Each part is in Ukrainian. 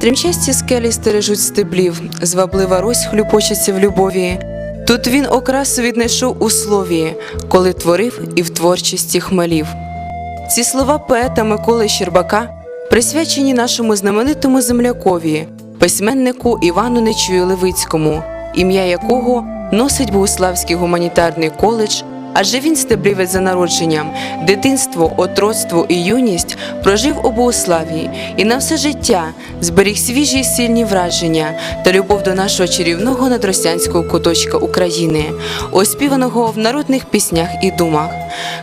Тремчасті скелі стережуть стеблів, зваблива рось хлюпочеться в любові. Тут він окрасу віднайшов у слові, коли творив і в творчості хмелів. Ці слова поета Миколи Щербака присвячені нашому знаменитому землякові, письменнику Івану Нечую Левицькому, ім'я якого носить Богославський гуманітарний коледж, адже він стеблівець за народженням, дитинство, отроцтво і юність прожив у Богославії і на все життя зберіг свіжі й сильні враження та любов до нашого чарівного надросянського куточка України, оспіваного в народних піснях і думах.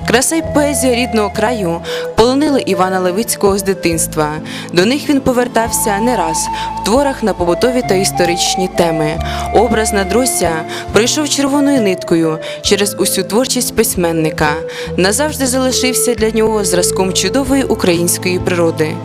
Краса й поезія рідного краю полонили Івана Левицького з дитинства. До них він повертався не раз в творах на побутові та історичні теми. Образ надросся пройшов червоною ниткою через усю творчість письменника. Назавжди залишився для нього зразком чудової української природи.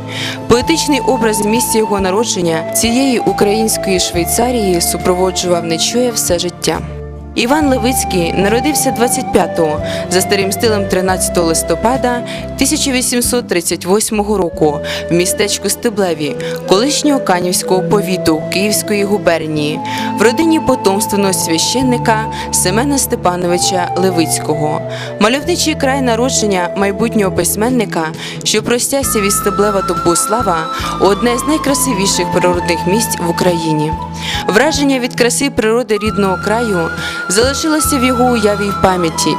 Поетичний образ місця його народження цієї української Швейцарії супроводжував Нечує все життя. Іван Левицький народився 25-го за старим стилем 13 листопада 1838 року в містечку Стеблеві, колишнього Канівського повіту Київської губернії, в родині потомственного священника Семена Степановича Левицького. Мальовничий край народження майбутнього письменника, що простягся від Стеблева до Буслава, одне з найкрасивіших природних місць в Україні. Враження від краси природи рідного краю залишилося в його уяві й пам'яті.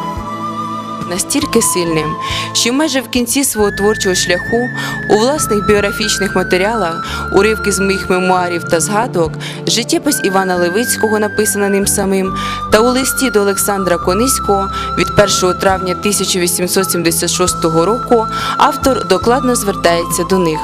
Настільки сильним, що майже в кінці свого творчого шляху у власних біографічних матеріалах, уривки з моїх мемуарів та згадок, життєпис Івана Левицького, написаний ним самим, та у листі до Олександра Кониського від 1 травня 1876 року автор докладно звертається до них.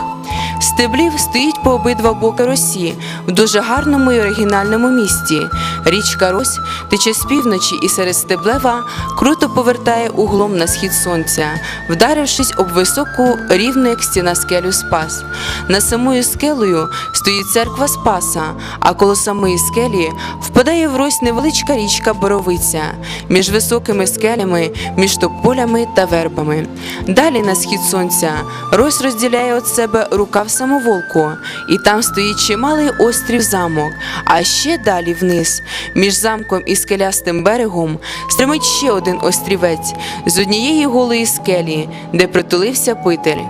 Стеблів стоїть по обидва боки Росі в дуже гарному і оригінальному місті. Річка Рось тече з півночі і серед стеблева круто повертає углом на схід сонця, вдарившись об високу рівну, як стіна скелю Спас. Над самою скелею стоїть церква Спаса, а коло самої скелі впадає в Рось невеличка річка Боровиця між високими скелями, між тополями та вербами. Далі на схід сонця Рось розділяє від себе рукав самоволку, і там стоїть чималий острів замок. А ще далі вниз, між замком і скелястим берегом, стримить ще один острівець з однієї голої скелі, де притулився питель.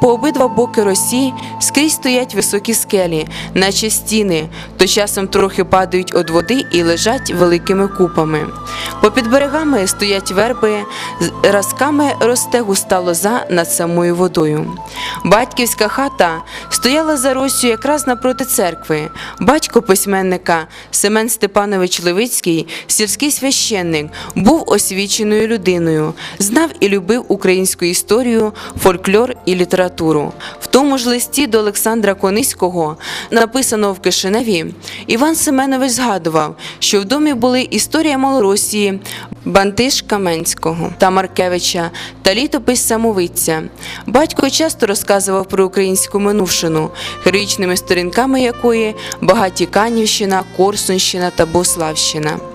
По обидва боки росі скрізь стоять високі скелі, наче стіни, то часом трохи падають від води і лежать великими купами. Попід берегами стоять верби, разками росте густа лоза над самою водою. Батьківська хата стояла за Росю якраз напроти церкви. Батько письменника Семен Степанович Левицький, сільський священник, був освіченою людиною, знав і любив українську історію, фольклор і літературу. В тому ж листі до Олександра Кониського, написаного в Кишиневі, Іван Семенович згадував, що в домі були історія Малоросії, Бантиш Каменського та Маркевича та літопис Самовиця. Батько часто розказував про українську минувшину, героїчними сторінками якої багаті Канівщина, Корсунщина та Бославщина.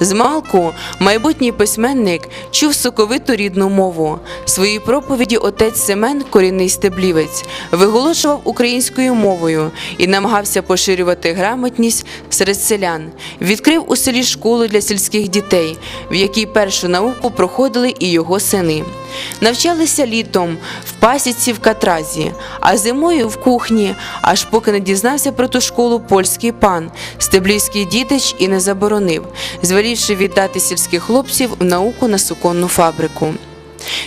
Змалку майбутній письменник чув соковиту рідну мову. Свої проповіді отець Семен, корінний стеблівець, виголошував українською мовою і намагався поширювати грамотність серед селян. Відкрив у селі школу для сільських дітей, в якій першу науку проходили і його сини. Навчалися літом в пасіці в катразі, а зимою в кухні, аж поки не дізнався про ту школу польський пан, стеблівський дідич і не заборонив, звелівши віддати сільських хлопців в науку на суконну фабрику.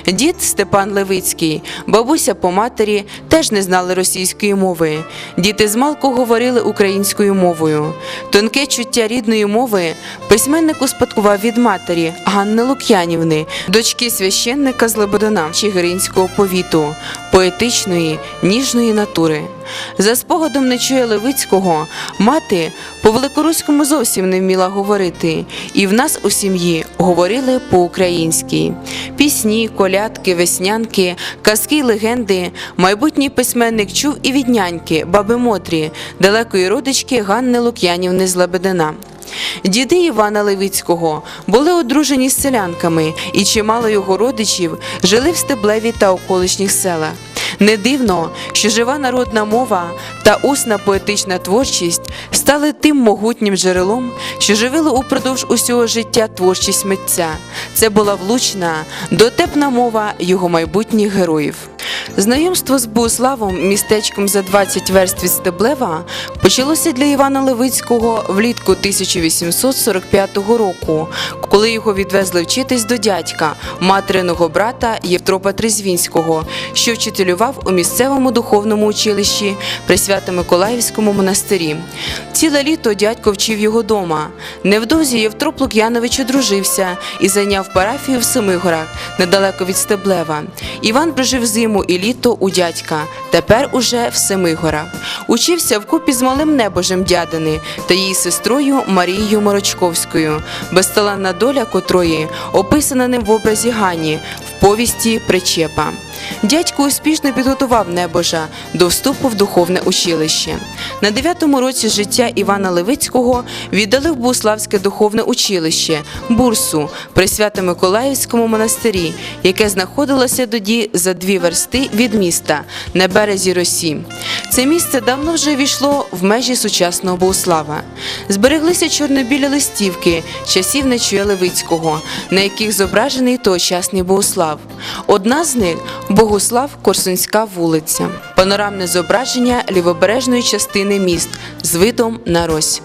Дід Степан Левицький, бабуся по матері теж не знали російської мови. Діти змалку говорили українською мовою. Тонке чуття рідної мови письменник успадкував від матері Ганни Лук'янівни, дочки священника з Лебедина Чигиринського повіту, поетичної, ніжної натури. За спогадом Нечуя Левицького, мати по великоруському зовсім не вміла говорити, і в нас у сім'ї говорили по-українськи. Пісні, колядки, веснянки, казки легенди майбутній письменник чув і від няньки, баби Мотрі, далекої родички Ганни Лук'янівни з Лебедина. Діди Івана Левицького були одружені з селянками, і чимало його родичів жили в Стеблеві та околишніх селах. Не дивно, що жива народна мова та усна поетична творчість стали тим могутнім джерелом, що живило упродовж усього життя творчість митця. Це була влучна, дотепна мова його майбутніх героїв. Знайомство з Богославом, містечком за 20 верст від Стеблева, почалося для Івана Левицького влітку 1845 року, коли його відвезли вчитись до дядька, материного брата Євтропа Трезвінського, що вчителював у місцевому духовному училищі при Свято-Миколаївському монастирі. Ціле літо дядько вчив його дома. Невдовзі Євтроп Лук'янович одружився і зайняв парафію в Семигорах, недалеко від Стеблева. Іван прожив зиму і літо у дядька, тепер уже в Семигорах. Учився вкупі з малим небожем дядини та її сестрою Марією Морочковською, безталанна доля котрої описана ним в образі Гані в повісті Причепа. Дядько успішно підготував небожа до вступу в духовне училище. На дев'ятому році життя Івана Левицького віддали в Буславське духовне училище Бурсу при Свято-Миколаївському монастирі, яке знаходилося тоді за дві версти від міста на березі Росі. Це місце давно вже війшло в межі сучасного Богослава. Збереглися чорнобілі листівки часів Нечуя Левицького, на яких зображений тогочасний Богослав. Одна з них Богослав Корсунська вулиця. Панорамне зображення лівобережної частини міст з видом на Рось.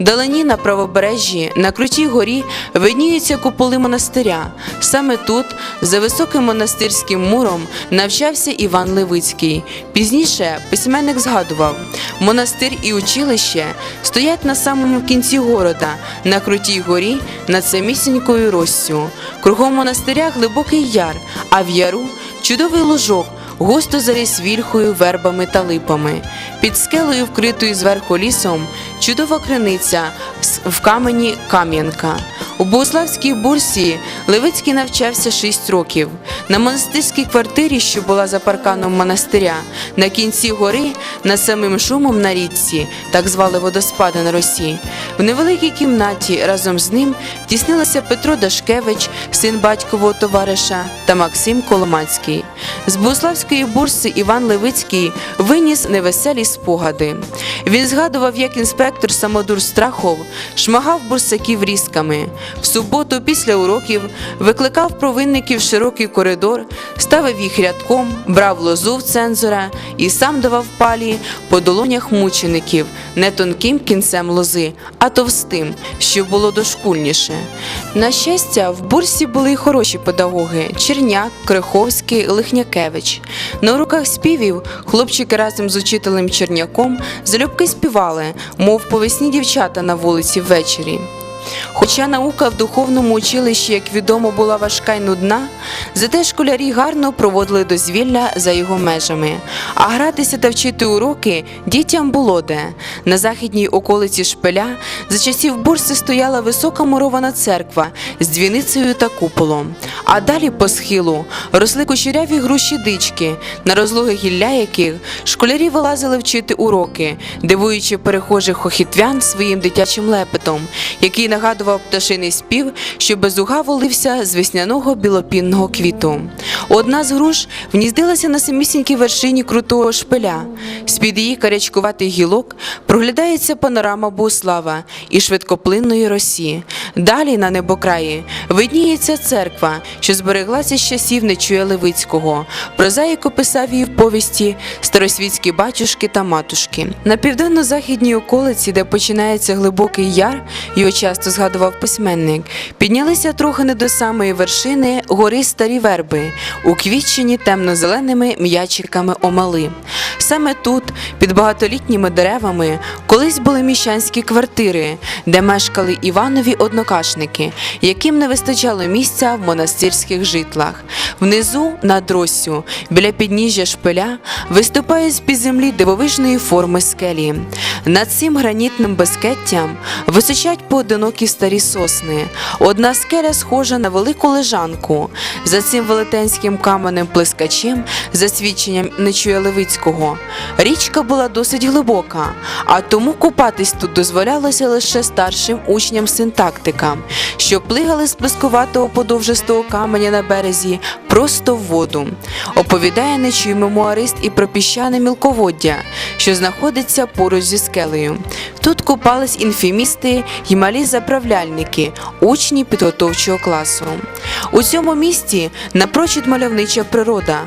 Вдалині на правобережжі на крутій горі видніються куполи монастиря. Саме тут, за високим монастирським муром, навчався Іван Левицький. Пізніше письменник згадував: монастир і училище стоять на самому кінці города, на крутій горі над самісінькою Россю. Кругом монастиря глибокий яр, а в яру чудовий ложок. Густо заріс вільхою, вербами та липами. Під скелею, вкритою зверху лісом, чудова криниця в камені Кам'янка. У Богославській бурсі Левицький навчався 6 років. На монастирській квартирі, що була за парканом монастиря, на кінці гори, над самим шумом на річці, так звали водоспади на Росі. В невеликій кімнаті разом з ним тіснилися Петро Дашкевич, син батькового товариша, та Максим Коломацький. З Богославської бурси Іван Левицький виніс невеселі спогади. Він згадував, як інспектор Самодур Страхов шмагав бурсаків різками. В суботу після уроків викликав провинників в широкий коридор, ставив їх рядком, брав лозу в цензора і сам давав палі по долонях мучеників не тонким кінцем лози, а товстим, що було дошкульніше. На щастя, в бурсі були й хороші педагоги Черняк, Криховський, Лихнякевич. На уроках співів хлопчики разом з учителем Черняком залюбки співали, мов повесні дівчата на вулиці ввечері. Хоча наука в духовному училищі, як відомо, була важка й нудна, зате школярі гарно проводили дозвілля за його межами. А гратися та вчити уроки дітям було де. На західній околиці шпиля за часів бурси стояла висока мурована церква з дзвіницею та куполом. А далі по схилу росли кучеряві груші дички, на розлоги гілля яких школярі вилазили вчити уроки, дивуючи перехожих хохітвян своїм дитячим лепетом, який нагадував пташиний спів, що безугаво лився з весняного білопінного квіту. Одна з груш вніздилася на самісінькій вершині крутого шпиля. З-під її карячкуватих гілок проглядається панорама Буслава і швидкоплинної росі. Далі на небокраї видніється церква, що збереглася з часів Нечуя Левицького. Прозаїк описав її в повісті старосвітські батюшки та матушки. На південно-західній околиці, де починається глибокий яр, його часто згадував письменник, піднялися трохи не до самої вершини гори старі верби, уквітчені темно-зеленими м'ячиками омали. Саме тут, під багатолітніми деревами, колись були міщанські квартири, де мешкали Іванові однокашники, яким не вистачало місця в монастирських житлах. Внизу, над Россю, біля підніжжя шпиля, виступає з-під землі дивовижної форми скелі. Над цим гранітним безкеттям височать поодинокі високі старі сосни. Одна скеля схожа на велику лежанку. За цим велетенським каменем плескачем, за свідченням Нечуя Левицького, річка була досить глибока, а тому купатись тут дозволялося лише старшим учням синтактика, що плигали з плескуватого подовжистого каменя на березі просто в воду. Оповідає нечуй мемуарист і про піщане мілководдя, що знаходиться поруч зі скелею. Тут купались інфімісти й малі заправляльники, учні підготовчого класу. У цьому місті напрочуд мальовнича природа.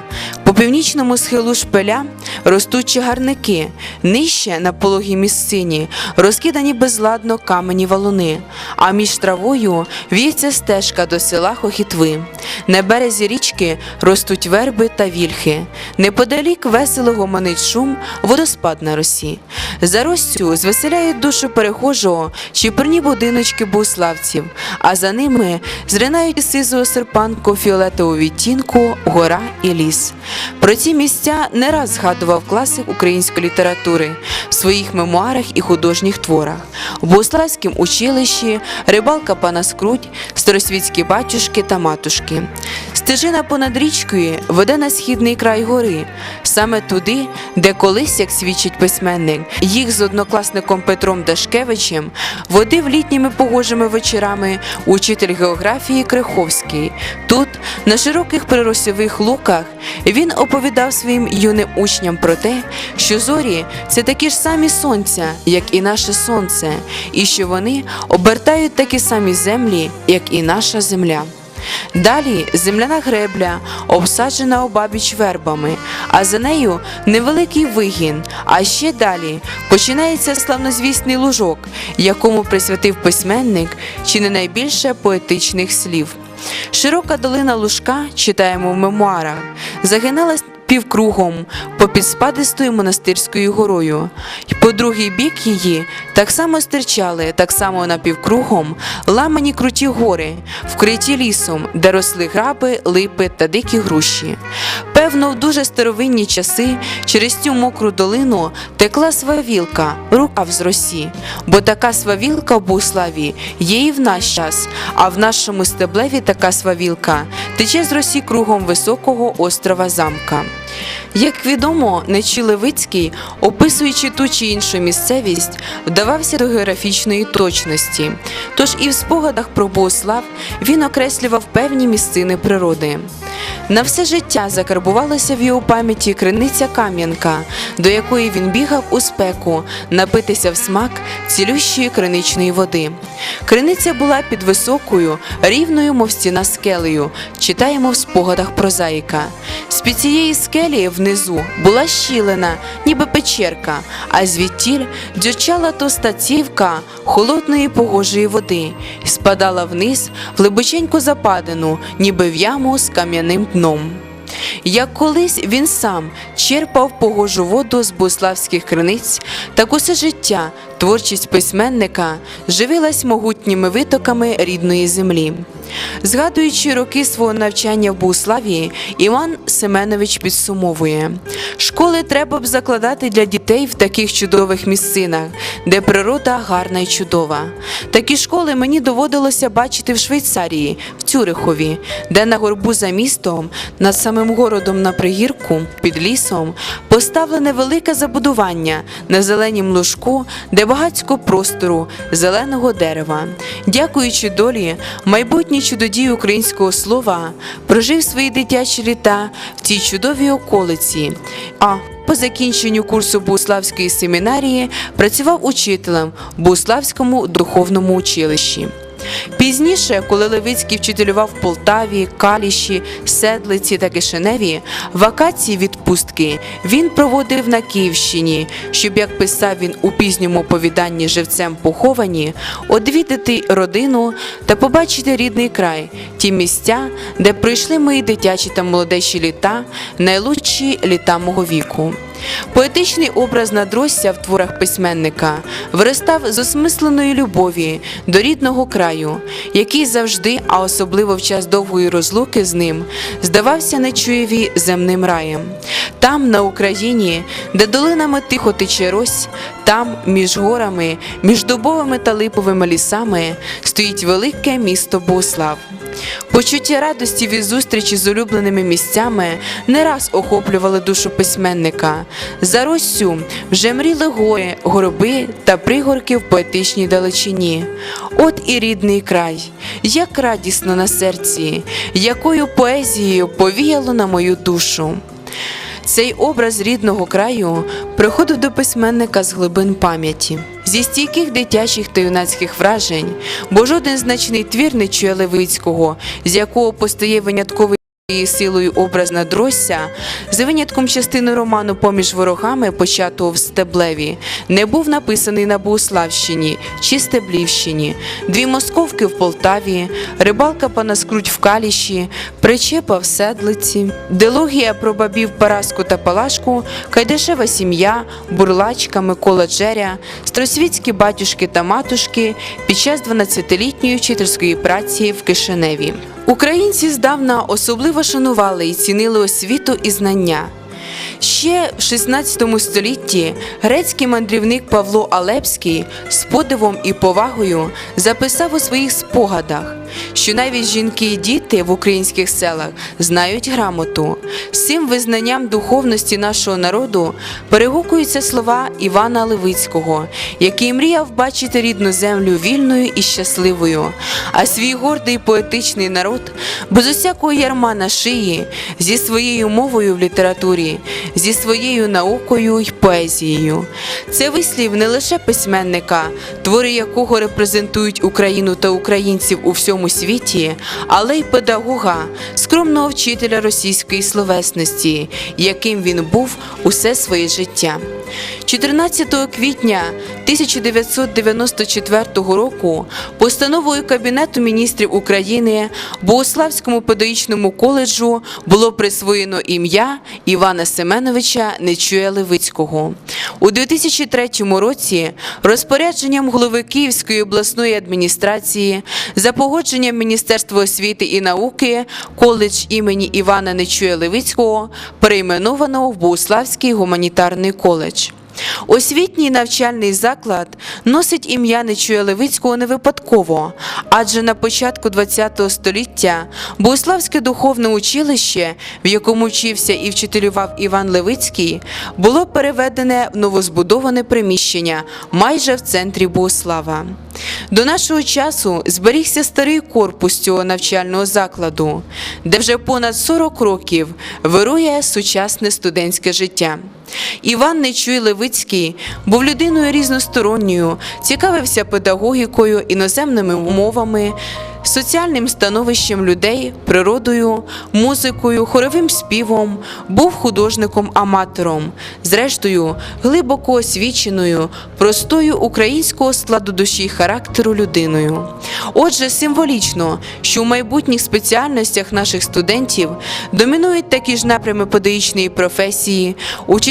По північному схилу шпиля ростуть чагарники, нижче на пологій місцині розкидані безладно камені валуни, а між травою в'ється стежка до села Хохітви. На березі річки ростуть верби та вільхи. Неподалік весело гомонить шум, водоспад на росі. За Ростю звеселяють душу перехожого чіпурні будиночки буславців, а за ними зринають сизого серпанку фіолетового відтінку гора і ліс. Про ці місця не раз згадував класик української літератури в своїх мемуарах і художніх творах. В Буславському училищі рибалка пана Скруть, старосвітські батюшки та матушки. Стежина понад річкою веде на східний край гори, саме туди, де колись, як свідчить письменник, їх з однокласником Петром Дашкевичем водив літніми погожими вечорами учитель географії Криховський. Тут, на широких приросових луках, він оповідав своїм юним учням про те, що зорі це такі ж самі сонця, як і наше сонце, і що вони обертають такі самі землі, як і наша земля. Далі земляна гребля, обсаджена обабіч вербами, а за нею невеликий вигін. А ще далі починається славнозвісний лужок, якому присвятив письменник чи не найбільше поетичних слів. Широка долина лужка, читаємо в мемуарах, загиналась півкругом попід спадистою монастирською горою, І по другий бік її так само стирчали, так само напівкругом ламані круті гори, вкриті лісом, де росли граби, липи та дикі груші. Певно, в дуже старовинні часи через цю мокру долину текла свавілка, рукав з росі, бо така свавілка в Буславі є і в наш час, а в нашому стеблеві така свавілка тече з росі кругом високого острова замка. Як відомо, Нечі Левицький, описуючи ту чи іншу місцевість, вдавався до географічної точності. Тож і в спогадах про Богослав він окреслював певні місцини природи. На все життя закарбувалася в його пам'яті криниця Кам'янка, до якої він бігав у спеку напитися в смак цілющої криничної води. Криниця була під високою, рівною, мов стіна скелею, читаємо в спогадах прозаїка. З під цієї скелі внизу була щілина, ніби печерка, а звідтіль дзючала тоста цівка холодної погожої води і спадала вниз в глибоченьку западину, ніби в яму з кам'яним дном. Як колись він сам черпав погожу воду з буславських криниць, так усе життя творчість письменника живилась могутніми витоками рідної землі. Згадуючи роки свого навчання в Буславії, Іван Семенович підсумовує: школи треба б закладати для дітей в таких чудових місцинах, де природа гарна і чудова. Такі школи мені доводилося бачити в Швейцарії, в Цюрихові, де на горбу за містом, над самим городом на пригірку, під лісом, поставлене велике забудування на зеленім лужку, де багатько простору, зеленого дерева. Дякуючи долі, майбутній чудодій українського слова прожив свої дитячі літа в цій чудовій околиці. А по закінченню курсу Буславської семінарії працював учителем в Буславському духовному училищі. Пізніше, коли Левицький вчителював в Полтаві, Каліші, Седлиці та Кишиневі, вакації відпустки він проводив на Київщині, щоб, як писав він у пізньому оповіданні живцем поховані, одвідати родину та побачити рідний край, ті місця, де пройшли мої дитячі та молодечі літа, найлучші літа мого віку. Поетичний образ надросся в творах письменника виростав з осмисленої любові до рідного краю, який завжди, а особливо в час довгої розлуки з ним, здавався нечуєві земним раєм. Там, на Україні, де долинами тихо тече рось, Там, між горами, між дубовими та липовими лісами, стоїть велике місто Буслав. Почуття радості від зустрічі з улюбленими місцями не раз охоплювали душу письменника. За Россю вже мріли гори, горби та пригорки в поетичній далечині. От і рідний край, як радісно на серці, якою поезією повіяло на мою душу. Цей образ рідного краю приходив до письменника з глибин пам'яті, зі стійких дитячих та юнацьких вражень, бо жоден значний твір не чує Левицького, з якого постає винятковий її силою образ надросся, за винятком частини роману поміж ворогами, початого в Стеблеві, не був написаний на Богуславщині чи Стеблівщині, дві московки в Полтаві, рибалка пана Скруть в Каліші, причепа в Седлиці, дилогія про бабів Параску та Палашку, Кайдашева сім'я, Бурлачка, Микола Джеря, Стросвітські батюшки та матушки під час 12-літньої вчительської праці в Кишиневі. Українці здавна особливо шанували і цінили освіту і знання. Ще в 16 столітті грецький мандрівник Павло Алепський з подивом і повагою записав у своїх спогадах, що навіть жінки і діти в українських селах знають грамоту. З цим визнанням духовності нашого народу перегукуються слова Івана Левицького, який мріяв бачити рідну землю вільною і щасливою, а свій гордий поетичний народ без усякого ярма на шиї зі своєю мовою в літературі, зі своєю наукою й поезією. Це вислів не лише письменника, твори якого репрезентують Україну та українців у всьому світі, але й педагога, скромного вчителя російської словесності, яким він був усе своє життя. 14 квітня 1994 року постановою Кабінету міністрів України Богославському педагогічному коледжу було присвоєно ім'я Івана Семеновича Нечуя Левицького. У 2003 році розпорядженням голови Київської обласної адміністрації за погодженням Міністерства освіти і науки коледж імені Івана Нечуя Левицького перейменовано в Богославський гуманітарний коледж. Освітній навчальний заклад носить ім'я Нечуя Левицького не випадково, адже на початку ХХ століття Богославське духовне училище, в якому вчився і вчителював Іван Левицький, було переведене в новозбудоване приміщення майже в центрі Богослава. До нашого часу зберігся старий корпус цього навчального закладу, де вже понад 40 років вирує сучасне студентське життя. Іван Нечуй Левицький був людиною різносторонньою, цікавився педагогікою, іноземними мовами, соціальним становищем людей, природою, музикою, хоровим співом, був художником-аматором, зрештою, глибоко освіченою, простою українського складу душі й характеру людиною. Отже, символічно, що в майбутніх спеціальностях наших студентів домінують такі ж напрями педагогічної професії,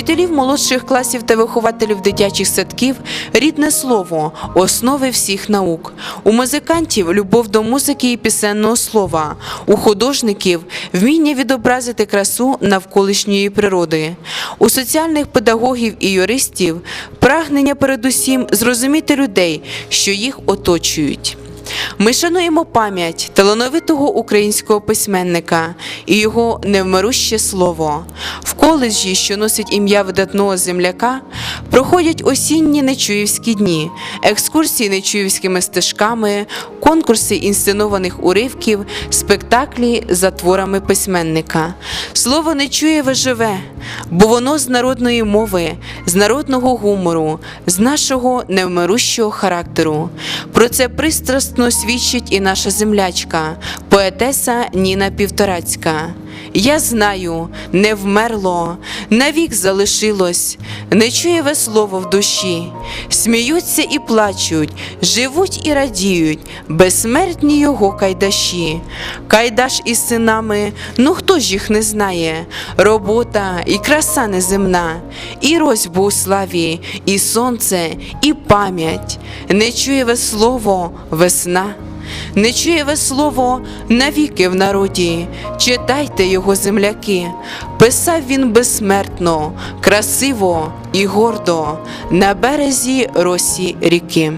учителів молодших класів та вихователів дитячих садків рідне слово, основи всіх наук. У музикантів любов до музики і пісенного слова, у художників вміння відобразити красу навколишньої природи, у соціальних педагогів і юристів прагнення передусім зрозуміти людей, що їх оточують. Ми шануємо пам'ять талановитого українського письменника і його невмируще слово. В коледжі, що носить ім'я видатного земляка, проходять осінні нечуївські дні, екскурсії нечуївськими стежками, конкурси інсценованих уривків, спектаклі за творами письменника. Слово Нечуєве живе, бо воно з народної мови, з народного гумору, з нашого невмирущого характеру. Про це пристрасно свідчить і наша землячка, поетеса Ніна Півторацька. Я знаю, не вмерло, навік залишилось, не нечуєве слово в душі, сміються і плачуть, живуть і радіють, безсмертні його кайдаші. Кайдаш із синами, ну хто ж їх не знає? Робота і краса неземна, і розьбу у славі, і сонце, і пам'ять, нечуєве слово, весна. Нечуєве слово навіки в народі, читайте його земляки. Писав він безсмертно, красиво і гордо на березі росі ріки.